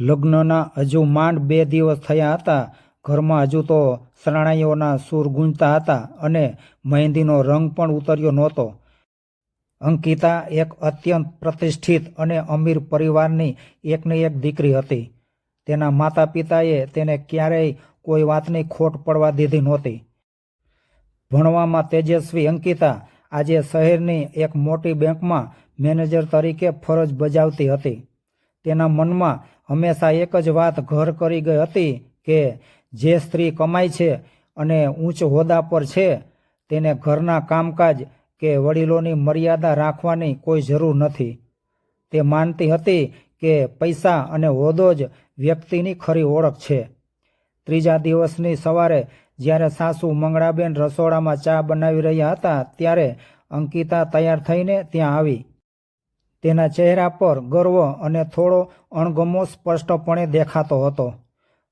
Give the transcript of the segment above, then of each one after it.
લગ્નના હજુ માંડ બે દિવસ થયા હતા. ઘરમાં હજુ તો શરણાઈઓના સૂર ગુંજતા હતા અને મહેંદીનો રંગ પણ ઉતર્યો નહોતો. અંકિતા એક અત્યંત પ્રતિષ્ઠિત અને અમીર પરિવારની એકને એક દીકરી હતી. તેના માતા પિતાએ તેને ક્યારેય કોઈ વાતની ખોટ પડવા દીધી નહોતી. ભણવામાં તેજસ્વી અંકિતા આજે શહેરની એક મોટી બેંકમાં મેનેજર તરીકે ફરજ બજાવતી હતી. તેના મનમાં હંમેશા એક જ વાત ઘર કરી ગઈ હતી કે જે સ્ત્રી કમાય છે અને ઉચ્ચ હોદ્દા પર છે, તેને ઘરના કામકાજ કે વડીલોની મર્યાદા રાખવાની કોઈ જરૂર નથી. તે માનતી હતી કે પૈસા અને હોદ્દો જ વ્યક્તિની ખરી ઓળખ છે. ત્રીજા દિવસની સવારે જ્યારે સાસુ મંગળાબેન રસોડામાં ચા બનાવી રહ્યા હતા, ત્યારે અંકિતા તૈયાર થઈને ત્યાં આવી. તેના ચહેરા પર ગર્વ અને થોડો અણગમો સ્પષ્ટપણે દેખાતો હતો.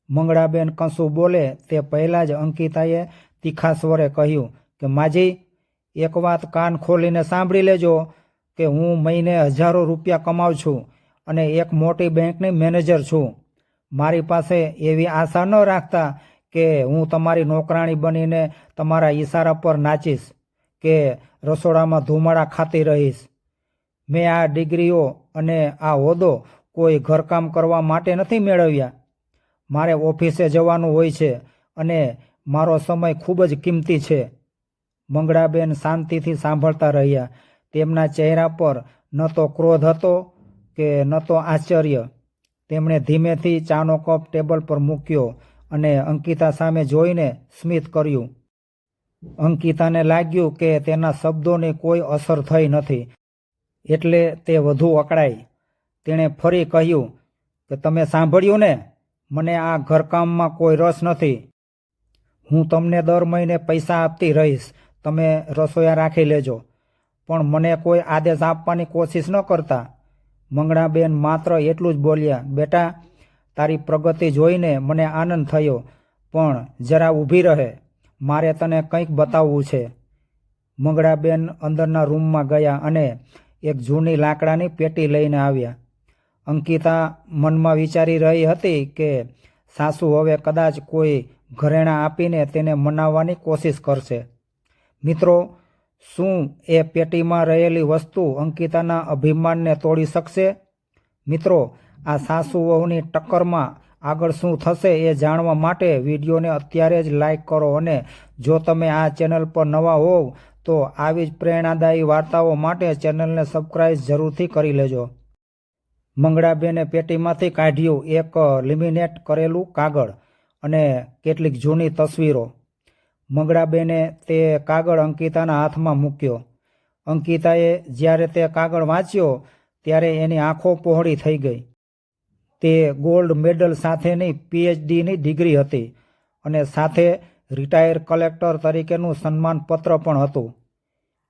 મંગળાબેન કશું બોલે, તે પહેલાં જ અંકિતાએ તીખા સ્વરે કહ્યું કે, માજી, એક વાત કાન ખોલીને સાંભળી લેજો કે હું મહિને હજારો રૂપિયા કમાઉં છું અને એક મોટી બેંકની મેનેજર છું. મારી પાસે એવી આશા ન રાખતા કે હું તમારી નોકરાણી બનીને તમારા ઈશારા પર નાચીશ, કે રસોડામાં ધુમાડા ખાતી રહીશ. મેં આ ડિગ્રીઓ અને આ હોદ્દો કોઈ ઘરકામ કરવા માટે નથી મેળવ્યા. મારે ઓફિસે જવાનું હોય છે અને મારો સમય ખૂબ જ કિંમતી છે. મંગળાબેન શાંતિથી સાંભળતા રહ્યા. તેમના ચહેરા પર ન તો ક્રોધ હતો કે ન તો આશ્ચર્ય. તેમણે ધીમેથી ચાનો કપ ટેબલ પર મૂક્યો અને અંકિતા સામે જોઈને સ્મિત કર્યું. અંકિતાને લાગ્યું કે તેના શબ્દોની કોઈ અસર થઈ નથી. એટલે તે વધુ અકળાઈ તેણે ફરી કહ્યું કે, તમે સાંભળ્યું ને? મને આ ઘરકામમાં કોઈ રસ નથી. હું તમને દર મહિને પૈસા આપતી રહીશ. તમે રસોયા રાખી લેજો. પણ મને કોઈ આદેશ આપવાની કોશિશ ન કરતા. મંગળાબેન માત્ર એટલું જ બોલ્યા, બેટા, તારી પ્રગતિ જોઈને મને આનંદ થયો, પણ જરા ઊભી રહે. મારે તને કંઈક બતાવવું છે. મંગળાબેન અંદરના રૂમમાં ગયા અને એક જૂની લાકડાની પેટી લઈને આવ્યા. અંકિતા મનમાં વિચારી રહી હતી કે સાસુ હવે કદાચ કોઈ ઘરેણાં આપીને તેને મનાવવાની કોશિશ કરશે. મિત્રો, શું એ પેટીમાં રહેલી વસ્તુ અંકિતાના અભિમાનને તોડી શકશે? મિત્રો, આ સાસુ વહુની ટક્કરમાં આગળ શું થશે એ જાણવા માટે વિડીયોને અત્યારે જ લાઈક કરો અને જો તમે આ ચેનલ પર નવા હોવ તો આવી જ પ્રેરણાદાયી વાર્તાઓ માટે ચેનલને સબસ્ક્રાઈબ જરૂરથી કરી લેજો. મંગળાબેને પેટીમાંથી કાઢ્યું એક લિમિનેટ કરેલું કાગળ અને કેટલીક જૂની તસવીરો. મંગળાબેને તે કાગળ અંકિતાના હાથમાં મૂક્યો. અંકિતાએ જ્યારે તે કાગળ વાંચ્યો ત્યારે એની આંખો પહોળી થઈ ગઈ. તે ગોલ્ડ મેડલ સાથેની પીએચડીની ડિગ્રી હતી અને સાથે રિટાયર કલેક્ટર તરીકેનું સન્માનપત્ર પણ હતું.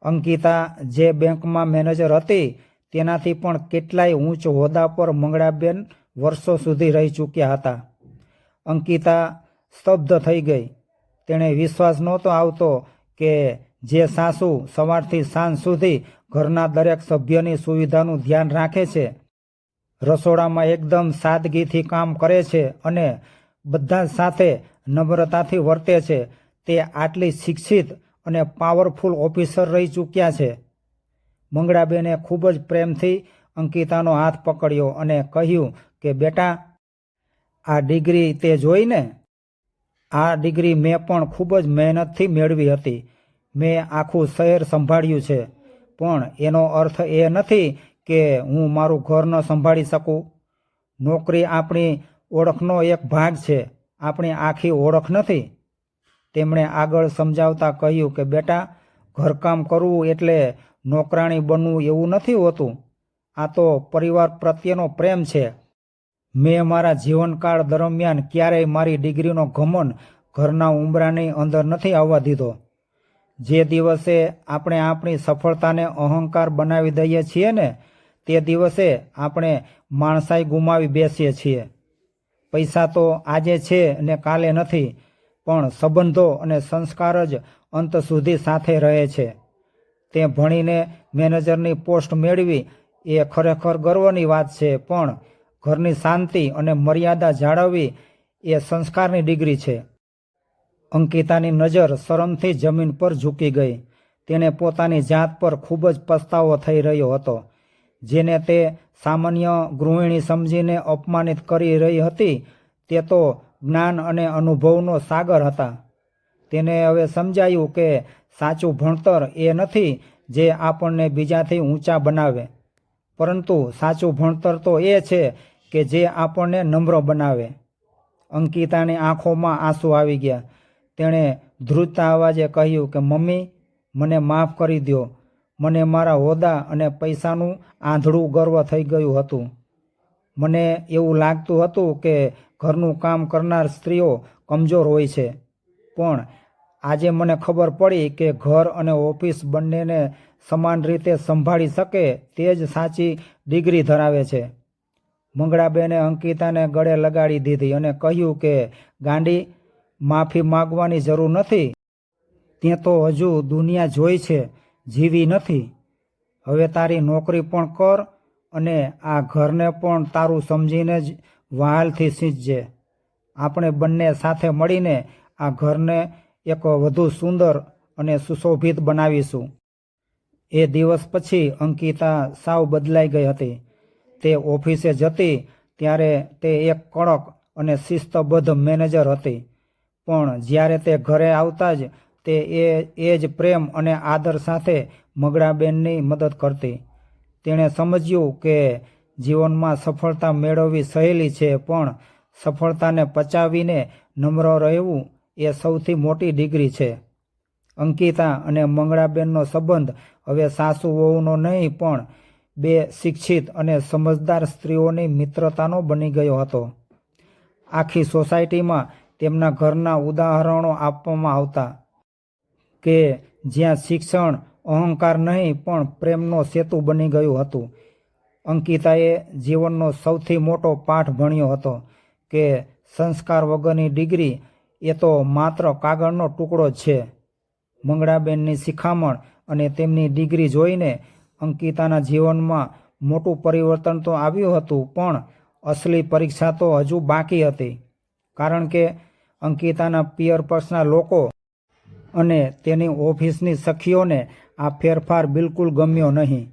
અંકિતા જે બેંકમાં મેનેજર હતી, તેનાથી પણ કેટલાય ઊંચ હોદ્દા પર મંગળાબેન વર્ષો સુધી રહી ચૂક્યા હતા. અંકિતા સ્તબ્ધ થઈ ગઈ. તેણે વિશ્વાસ નહોતો આવતો કે જે સાસુ સવારથી સાંજ સુધી ઘરના દરેક સભ્યની સુવિધાનું ધ્યાન રાખે છે. રસોડામાં એકદમ સાદગીથી કામ કરે છે અને બધા સાથે નમ્રતાથી વર્તે છે. તે આટલી શિક્ષિત અને પાવરફુલ ઓફિસર રહી ચૂક્યા છે. મંગળાબેને ખૂબ જ પ્રેમથી અંકિતાનો હાથ પકડ્યો અને કહ્યું કે, બેટા, આ ડિગ્રી તે જોઈને? આ ડિગ્રી મેં પણ ખૂબ જ મહેનતથી મેળવી હતી. મેં આખું શહેર સંભાળ્યું છે. પણ એનો અર્થ એ નથી કે હું મારું ઘર ન સંભાળી શકું. નોકરી આપણી ઓળખનો એક ભાગ છે. આપણી આખી ઓળખ નથી. તેમણે આગળ સમજાવતા કહ્યું કે, બેટા, ઘરકામ કરવું એટલે નોકરાણી બનવું એવું નથી હોતું. આ તો પરિવાર પ્રત્યેનો પ્રેમ છે. મેં મારા જીવનકાળ દરમિયાન ક્યારેય મારી ડિગ્રીનો ઘમન ઘરના ઉંબરાની અંદર નથી આવવા દીધો. જે દિવસે આપણે આપણી સફળતાને અહંકાર બનાવી દઈએ છીએ ને, તે દિવસે આપણે માણસાઈ ગુમાવી બેસીએ છીએ. પૈસા તો આજે છે ને કાલે નથી, પણ સંબંધો અને સંસ્કાર જ અંત સુધી સાથે રહે છે. તે ભણીને મેનેજરની પોસ્ટ મેળવી એ ખરેખર ગર્વની વાત છે, પણ ઘરની શાંતિ અને મર્યાદા જાળવવી એ સંસ્કારની ડિગ્રી છે. અંકિતાની નજર શરમથી જમીન પર ઝૂકી ગઈ. તેને પોતાની જાત પર ખૂબ જ પસ્તાવો થઈ રહ્યો હતો, જેને તે સામાન્ય ગૃહિણી સમજીને અપમાનિત કરી રહી હતી, તે તો જ્ઞાન અને અનુભવનો સાગર હતા. તેને હવે સમજાયું કે સાચું ભણતર એ નથી જે આપણને બીજાથી ઊંચા બનાવે. પરંતુ સાચું ભણતર તો એ છે કે જે આપણને નમ્ર બનાવે. અંકિતાની આંખોમાં આંસુ આવી ગયા. તેણે ધ્રુજતા અવાજે કહ્યું કે, મમ્મી, મને માફ કરી દો મને મારા હોદ્દા અને પૈસાનું આંધળું ગર્વ થઈ ગયું હતું. મને એવું લાગતું હતું કે ઘરનું કામ કરનાર સ્ત્રીઓ કમજોર હોય છે. પણ આજે મને ખબર પડી કે ઘર અને ઓફિસ બંનેને સમાન રીતે સંભાળી શકે તે જ સાચી ડિગ્રી ધરાવે છે. મંગળાબેને અંકિતાને ગળે લગાડી દીધી અને કહ્યું કે, ગાંડી, માફી માગવાની જરૂર નથી. તે તો હજુ દુનિયા જોઈ છે. જીવી નથી. હવે તારી નોકરી પણ કર અને આ ઘરને પણ તારું સમજીને જ વહાલથી સિંચજે. આપણે બંને સાથે મળીને આ ઘરને એક વધુ સુંદર અને સુશોભિત બનાવીશું. એ દિવસ પછી અંકિતા સાવ બદલાઈ ગઈ હતી. તે ઓફિસે જતી ત્યારે તે એક કડક અને શિસ્તબદ્ધ મેનેજર હતી. પણ જ્યારે તે ઘરે આવતા જ તે એ એ જ પ્રેમ અને આદર સાથે મગડાબેનની મદદ કરતી. તેણે સમજ્યું કે જીવનમાં સફળતા મેળવવી સહેલી છે, પણ સફળતાને પચાવીને નમ્ર રહેવું એ સૌથી મોટી ડિગ્રી છે. અંકિતા અને મંગળાબેનનો સંબંધ હવે સાસુ વહુનો નહીં, પણ બે શિક્ષિત અને સમજદાર સ્ત્રીઓની મિત્રતાનો બની ગયો હતો. આખી સોસાયટીમાં તેમના ઘરના ઉદાહરણો આપવામાં આવતા. કે જ્યાં શિક્ષણ અહંકાર નહીં, પણ પ્રેમનો સેતુ બની ગયું હતું. અંકિતાએ જીવનનો સૌથી મોટો પાઠ ભણ્યો હતો કે સંસ્કાર વગરની ડિગ્રી એ તો માત્ર કાગળનો ટુકડો છે. મંગળાબેનની શિખામણ અને તેમની ડિગ્રી જોઈને અંકિતાના જીવનમાં મોટું પરિવર્તન તો આવ્યું હતું, પણ અસલી પરીક્ષા તો હજુ બાકી હતી. કારણ કે અંકિતાના પિયર પર્સના લોકો અને તેની ઓફિસની સખીઓને આ ફેરફાર બિલકુલ ગમ્યો નહીં.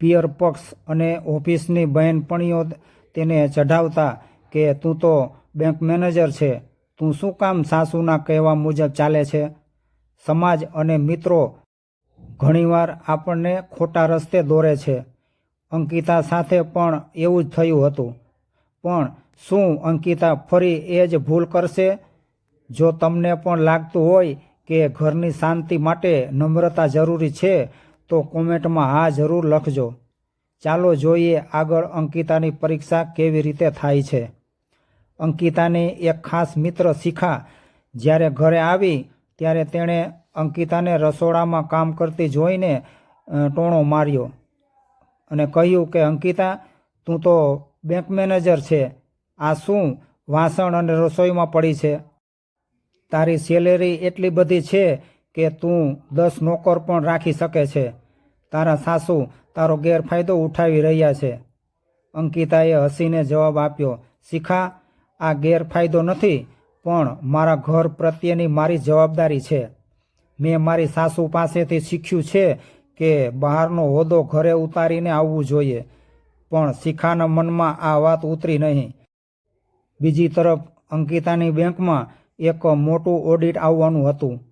પિયર પક્ષ અને ઓફિસની બહેનપણીઓ તેને ચઢાવતા કે, તું તો બેંક મેનેજર છે, તું શું કામ સાસુના કહેવા મુજબ ચાલે છે? સમાજ અને મિત્રો ઘણીવાર આપણને ખોટા રસ્તે દોરે છે. અંકિતા સાથે પણ એવું જ થયું હતું. પણ શું અંકિતા ફરી એ જ ભૂલ કરશે? જો તમને પણ લાગતું હોય કે ઘરની શાંતિ માટે નમ્રતા જરૂરી છે, તો કોમેન્ટમાં હા જરૂર લખજો. ચાલો જોઈએ આગળ અંકિતાની પરીક્ષા કેવી રીતે થાય છે. અંકિતાની એક ખાસ મિત્ર શિખા. જ્યારે ઘરે આવી, ત્યારે તેણે અંકિતાને રસોડામાં કામ કરતી જોઈને ટોણો માર્યો અને કહ્યું કે, અંકિતા, તું તો બેંક મેનેજર છે. આ શું વાસણ અને રસોઈમાં પડી છે? તારી સેલેરી એટલી બધી છે કે તું દસ નોકર પણ રાખી શકે છે. તારા સાસુ તારો ગેરફાયદો ઉઠાવી રહ્યા છે. અંકિતાએ હસીને જવાબ આપ્યો, શિખા, આ ગેરફાયદો નથી, પણ મારા ઘર પ્રત્યેની મારી જવાબદારી છે. મેં મારી સાસુ પાસેથી શીખ્યું છે કે બહારનો હોદ્દો ઘરે ઉતારીને આવવું જોઈએ, પણ શિખાના મનમાં આ વાત ઉતરી નહીં. બીજી તરફ અંકિતાની બેંકમાં એક મોટું ઓડિટ આવવાનું હતું.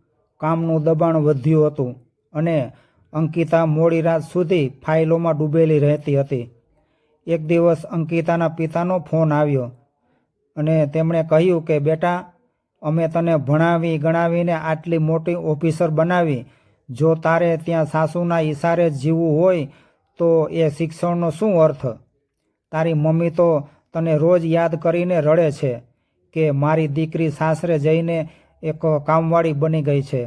કામનું દબાણ વધ્યું હતું અને અંકિતા મોડી રાત સુધી ફાઇલોમાં ડૂબેલી રહેતી હતી. એક દિવસ અંકિતાના પિતાનો ફોન આવ્યો અને તેમણે કહ્યું કે, બેટા, અમે તને ભણાવી ગણાવીને આટલી મોટી ઓફિસર બનાવી. જો તારે ત્યાં સાસુના ઈશારે જીવવું હોય, તો એ શિક્ષણનો શું અર્થ? તારી મમ્મી તો તને રોજ યાદ કરીને રડે છે. કે મારી દીકરી સાસરે જઈને એક કામવાળી બની ગઈ છે.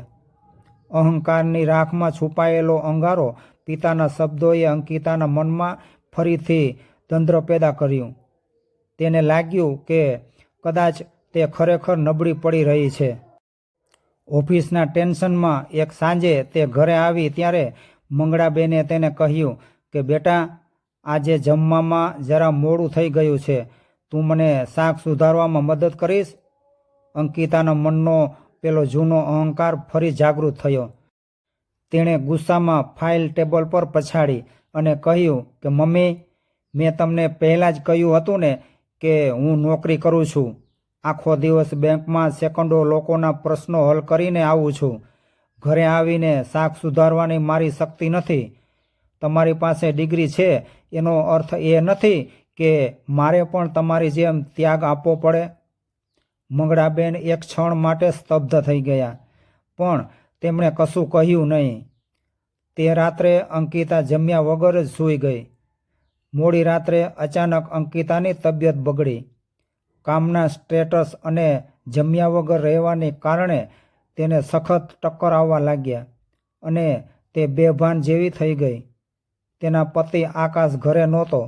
અહંકારની રાખમાં છુપાયેલો અંગારો પિતાના શબ્દોએ અંકિતાના મનમાં ફરીથી તંત્ર પેદા કર્યું. તેને લાગ્યું કે કદાચ તે ખરેખર નબળી પડી રહી છે. ઓફિસના ટેન્શનમાં એક સાંજે તે ઘરે આવી ત્યારે મંગળાબેને તેને કહ્યું કે, બેટા, આજે જમવામાં જરા મોડું થઈ ગયું છે. તું મને શાક સુધારવામાં મદદ કરીશ? અંકિતાના મનનો પેલો જૂનો અહંકાર ફરી જાગૃત થયો. તેણે ગુસ્સામાં ફાઇલ ટેબલ પર પછાડી અને કહ્યું કે, મમ્મી, મેં તમને પહેલાં જ કહ્યું હતું ને કે હું નોકરી કરું છું. આખો દિવસ બેંકમાં સેકન્ડો લોકોના પ્રશ્નો હલ કરીને આવું છું. ઘરે આવીને શાક સુધારવાની મારી શક્તિ નથી. તમારી પાસે ડિગ્રી છે. એનો અર્થ એ નથી કે મારે પણ તમારી જેમ ત્યાગ આપવો પડે? મંગળાબેન એક ક્ષણ માટે સ્તબ્ધ થઈ ગયા, પણ તેમણે કશું કહ્યું નહીં. તે રાત્રે અંકિતા જમ્યા વગર જ સૂઈ ગઈ. મોડી રાત્રે અચાનક અંકિતાની તબિયત બગડી. કામના સ્ટેટસ અને જમ્યા વગર રહેવાને કારણે તેને સખત ટક્કર આવવા લાગ્યા અને તે બેભાન જેવી થઈ ગઈ. તેના પતિ આકાશ ઘરે નહોતો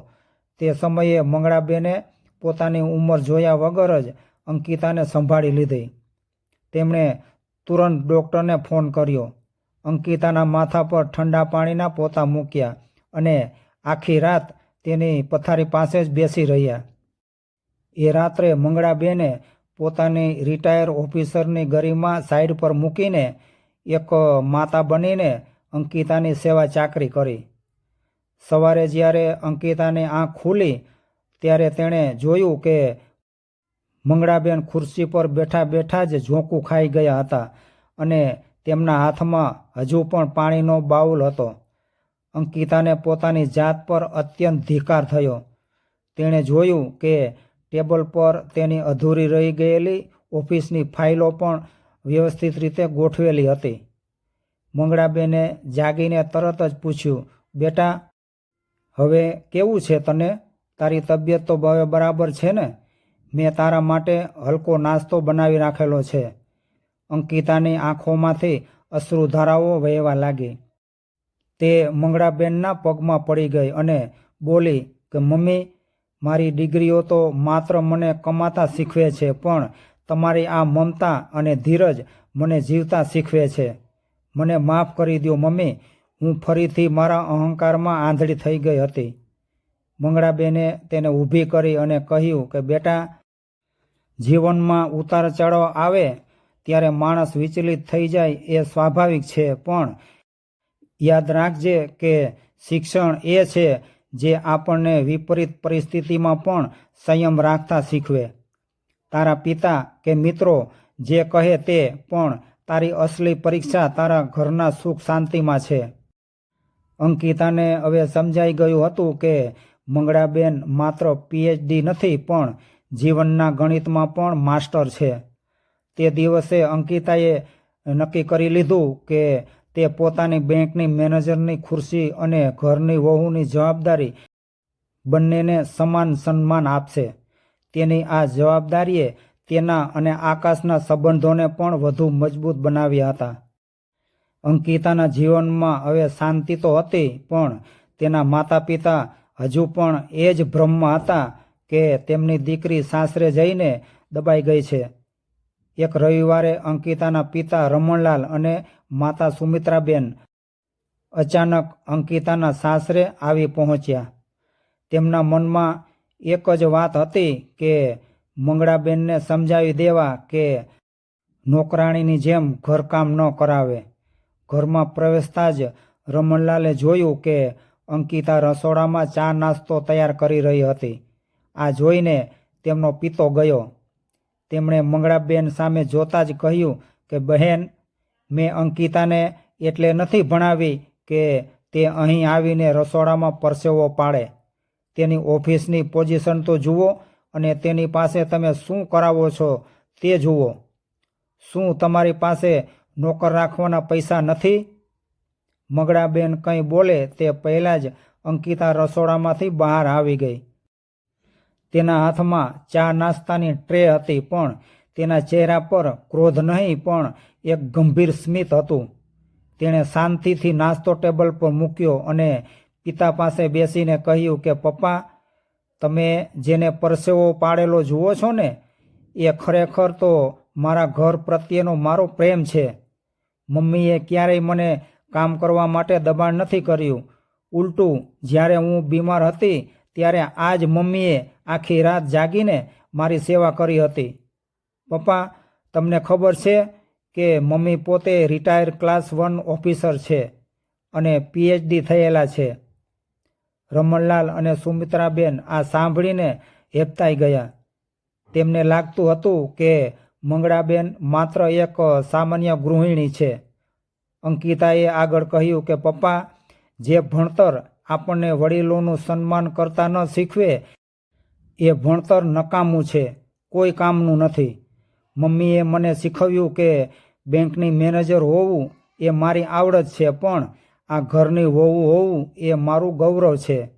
તે સમયે મંગળાબેને પોતાની ઉંમર જોયા વગર જ અંકિતાને સંભાળી લીધી. તેમણે તુરંત ડૉક્ટરને ફોન કર્યો. અંકિતાના માથા પર ઠંડા પાણીના પોતા મૂક્યા અને આખી રાત તેની પથારી પાસે જ બેસી રહ્યા. એ રાત્રે મંગળાબેને પોતાની રિટાયર ઓફિસરની ગરિમા સાઈડ પર મૂકીને એક માતા બનીને અંકિતાની સેવા ચાકરી કરી. સવારે જ્યારે અંકિતાની આંખ ખુલી, ત્યારે તેણે જોયું કે મંગળાબેન ખુરશી પર બેઠા બેઠા જ ઝોંકું ખાઈ ગયા હતા અને તેમના હાથમાં હજુ પણ પાણીનો બાઉલ હતો. અંકિતાને પોતાની જાત પર અત્યંત ધિકાર થયો. તેણે જોયું કે ટેબલ પર તેની અધૂરી રહી ગયેલી ઓફિસની ફાઇલો પણ વ્યવસ્થિત રીતે ગોઠવેલી હતી. મંગળાબેને જાગીને તરત જ પૂછ્યું, બેટા હવે કેવું છે તને? તારી તબિયત તો હવે બરાબર છે ને? મેં તારા માટે હલકો નાસ્તો બનાવી રાખેલો છે. અંકિતાની આંખોમાંથી અશ્રુધારાઓ વહેવા લાગી. તે મંગળાબેનના પગમાં પડી ગઈ અને બોલી કે, મમ્મી, મારી ડિગ્રીઓ તો માત્ર મને કમાતા શીખવે છે, પણ તમારી આ મમતા અને ધીરજ મને જીવતા શીખવે છે. મને માફ કરી દો મમ્મી. હું ફરીથી મારા અહંકારમાં આંધળી થઈ ગઈ હતી. મંગળાબેને તેને ઊભી કરી અને કહ્યું કે, બેટા, જીવનમાં ઉતાર ચઢાવ આવે ત્યારે માણસ વિચલિત થઈ જાય એ સ્વાભાવિક છે, પણ યાદ રાખજે કે શિક્ષણ એ છે જે આપણને વિપરીત પરિસ્થિતિમાં પણ સંયમ રાખતા શીખવે. તારા પિતા કે મિત્રો જે કહે તે પણ તારી અસલી પરીક્ષા તારા ઘરના સુખ શાંતિમાં છે. અંકિતાને હવે સમજાઈ ગયું હતું કે મંગળાબેન માત્ર પીએચડી નથી, પણ જીવનના ગણિતમાં પણ માસ્ટર છે. તે દિવસે અંકિતાએ નક્કી કરી લીધું કે તે પોતાની બેંકની મેનેજરની ખુરશી અને ઘરની વહુની જવાબદારી બંનેને સમાન સન્માન આપશે. તેની આ જવાબદારીએ તેના અને આકાશના સંબંધોને પણ વધુ મજબૂત બનાવ્યા હતા. અંકિતાના જીવનમાં હવે શાંતિ તો હતી, પણ તેના માતા પિતા હજુ પણ એ જ ભ્રમમાં હતા કે તેમની દીકરી સાસરે જઈને દબાઈ ગઈ છે. એક રવિવારે અંકિતાના પિતા રમણલાલ અને માતા સુમિત્રાબેન અચાનક અંકિતાના સાસરે આવી પહોંચ્યા. તેમના મનમાં એક જ વાત હતી કે મંગળાબેનને સમજાવી દેવા કે નોકરાણીની જેમ ઘરકામ ન કરાવે. ઘરમાં પ્રવેશતા જ રમણલાલે જોયું કે અંકિતા રસોડામાં ચા નાસ્તો તૈયાર કરી રહી હતી. આ જોઈને તેમનો પિતો ગયો. તેમણે મંગળાબેન સામે જોતા જ કહ્યું કે, બહેન, મેં અંકિતાને એટલે નથી ભણાવી કે તે અહીં આવીને રસોડામાં પરસેવો પાડે. તેની ઓફિસની પોઝિશન તો જુઓ અને તેની પાસે તમે શું કરાવો છો તે જુઓ. શું તમારી પાસે નોકર રાખવાના પૈસા નથી. મગડાબેન કંઈ બોલે તે પહેલાં જ અંકિતા રસોડામાંથી બહાર આવી ગઈ. તેના હાથમાં ચા નાસ્તાની ટ્રે હતી પણ તેના ચહેરા પર ક્રોધ નહીં પણ એક ગંભીર સ્મિત હતું. તેણે શાંતિથી નાસ્તો ટેબલ પર મૂક્યો અને પિતા પાસે બેસીને કહ્યું કે, પપ્પા, તમે જેને પરસેવો પાડેલો જુઓ છો ને, એ ખરેખર તો મારા ઘર પ્રત્યેનો મારો પ્રેમ છે. મમ્મીએ ક્યારેય મને કામ કરવા માટે દબાણ નથી કર્યું. ઉલટું, જ્યારે હું બીમાર હતી, ત્યારે આ જ મમ્મીએ આખી રાત જાગીને મારી સેવા કરી હતી. પપ્પા, તમને ખબર છે કે મમ્મી પોતે રિટાયર ક્લાસ વન ઓફિસર છે અને પીએચડી થયેલા છે. રમણલાલ અને સુમિત્રાબેન આ સાંભળીને હેપતાઈ ગયા. તેમને લાગતું હતું કે મંગળાબેન માત્ર એક સામાન્ય ગૃહિણી છે. અંકિતાએ આગળ કહ્યું કે, પપ્પા, જે ભણતર આપણને વડીલોનું સન્માન કરતા ન શીખવે, એ ભણતર નકામું છે. કોઈ કામનું નથી. મમ્મીએ મને શીખવ્યું કે, બેંકની મેનેજર હોવું એ મારી આવડત છે, પણ આ ઘરની હોવું હોવું એ મારું ગૌરવ છે.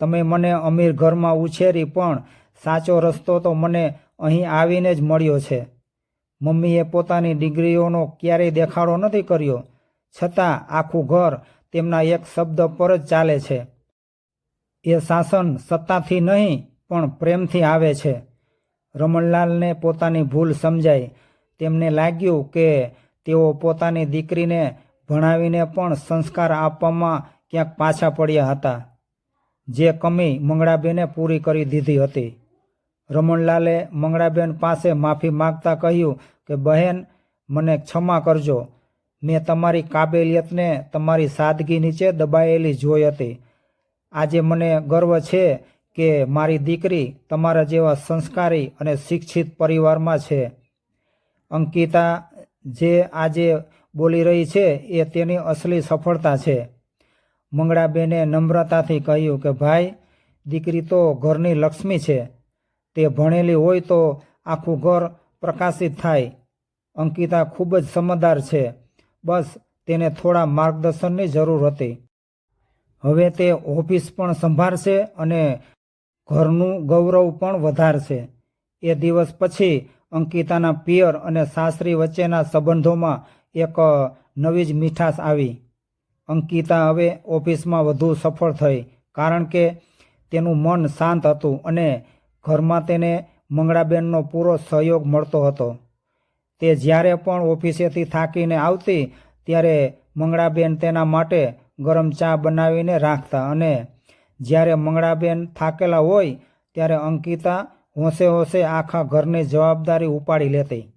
તમે મને અમીર ઘરમાં ઉછેરી, પણ સાચો રસ્તો તો મને અહીં આવીને જ મળ્યો છે. મમ્મીએ પોતાની ડિગ્રીઓનો ક્યારેય દેખાડો નથી કર્યો. છતાં આખું ઘર તેમના એક શબ્દ પર જ ચાલે છે. એ શાસન સત્તાથી નહીં, પણ પ્રેમથી આવે છે. રમણલાલને પોતાની ભૂલ સમજાઈ. તેમને લાગ્યું કે તેઓ પોતાની દીકરીને ભણાવીને પણ સંસ્કાર આપવામાં ક્યાંક પાછા પડ્યા હતા. જે કમી મંગળાબેને પૂરી કરી દીધી હતી. રમણલાલે મંગળાબેન પાસે માફી માગતા કહ્યું કે, બહેન, મને ક્ષમા કરજો. મેં તમારી કાબેલિયતને તમારી સાદગી નીચે દબાયેલી જોઈ હતી. આજે મને ગર્વ છે કે મારી દીકરી તમારા જેવા સંસ્કારી અને શિક્ષિત પરિવારમાં છે. અંકિતા જે આજે બોલી રહી છે એ તેની અસલી સફળતા છે. મંગળાબેને નમ્રતાથી કહ્યું કે, ભાઈ, દીકરી તો ઘરની લક્ષ્મી છે. તે ભણેલી હોય તો આખું ઘર પ્રકાશિત થાય. અંકિતા ખૂબ જ સમજદાર છે. બસ તેને થોડા માર્ગદર્શનની જરૂર હતી. હવે તે ઓફિસ પણ સંભાળશે અને ઘરનું ગૌરવ પણ વધારશે. એ દિવસ પછી અંકિતાના પિયર અને સાસરી વચ્ચેના સંબંધોમાં એક નવી જ મીઠાશ આવી. અંકિતા હવે ઓફિસમાં વધુ સફળ થઈ કારણ કે તેનું મન શાંત હતું અને ઘરમાં તેને મંગળાબેનનો પૂરો સહયોગ મળતો હતો. તે જ્યારે પણ ઓફિસેથી થાકીને આવતી, ત્યારે મંગળાબેન તેના માટે ગરમ ચા બનાવીને રાખતા અને જ્યારે મંગળાબેન થાકેલા હોય, ત્યારે અંકિતા હોંશે હોંશે આખા ઘરની જવાબદારી ઉપાડી લેતી.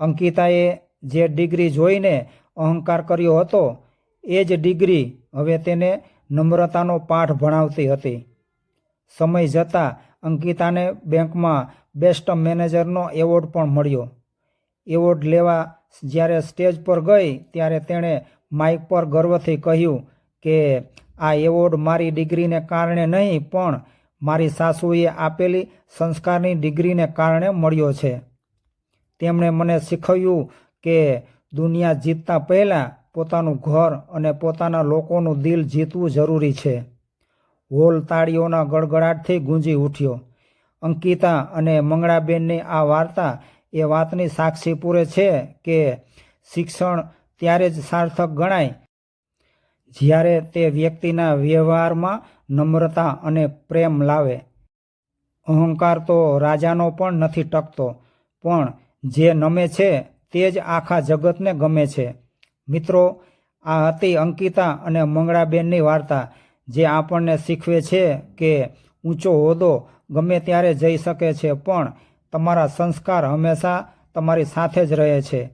અંકિતાએ જે ડિગ્રી જોઈને અહંકાર કર્યો હતો, એ જ ડિગ્રી હવે તેને નમ્રતાનો પાઠ ભણાવતી હતી. સમય જતાં અંકિતાને બેંકમાં બેસ્ટ મેનેજરનો એવોર્ડ પણ મળ્યો. એવોર્ડ લેવા જ્યારે સ્ટેજ પર ગઈ ત્યારે તેણે માઇક પર ગર્વથી કહ્યું કે, આ એવોર્ડ મારી ડિગ્રીને કારણે નહીં, પણ મારી સાસુએ આપેલી સંસ્કારની ડિગ્રીને કારણે મળ્યો છે. તેમણે મને શીખવ્યું કે દુનિયા જીતતા પહેલાં પોતાનું ઘર અને પોતાના લોકોનું દિલ જીતવું જરૂરી છે. હોલ તાળીઓના ગડગડાટથી ગુંજી ઉઠ્યો. અંકિતા અને મંગળાબેનની આ વાર્તા એ વાતની સાક્ષી પૂરે છે કે શિક્ષણ ત્યારે જ સાર્થક ગણાય. જ્યારે તે વ્યક્તિના વ્યવહારમાં નમ્રતા અને પ્રેમ લાવે. અહંકાર તો રાજાનો પણ નથી ટકતો, પણ જે નમે છે તે જ આખા જગતને ગમે છે. મિત્રો, આ હતી અંકિતા અને મંગળાબેનની વાર્તા. જે આપણને શીખવે છે કે ઊંચો હોદ્દો ગમે ત્યારે જઈ શકે છે, પણ તમારા સંસ્કાર હંમેશા તમારી સાથે જ રહે છે.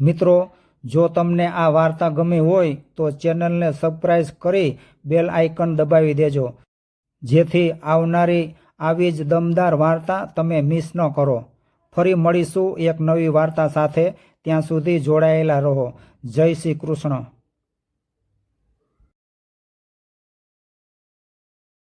મિત્રો, જો તમને આ વાર્તા ગમી હોય, તો ચેનલને સબસ્ક્રાઈબ કરી બેલ આઇકન દબાવી દેજો. જેથી આવનારી આવી જ દમદાર વાર્તા તમે મિસ ન કરો. ફરી મળીશું એક નવી વાર્તા સાથે. ત્યાં સુધી જોડાયેલા રહો. જય શ્રી કૃષ્ણ.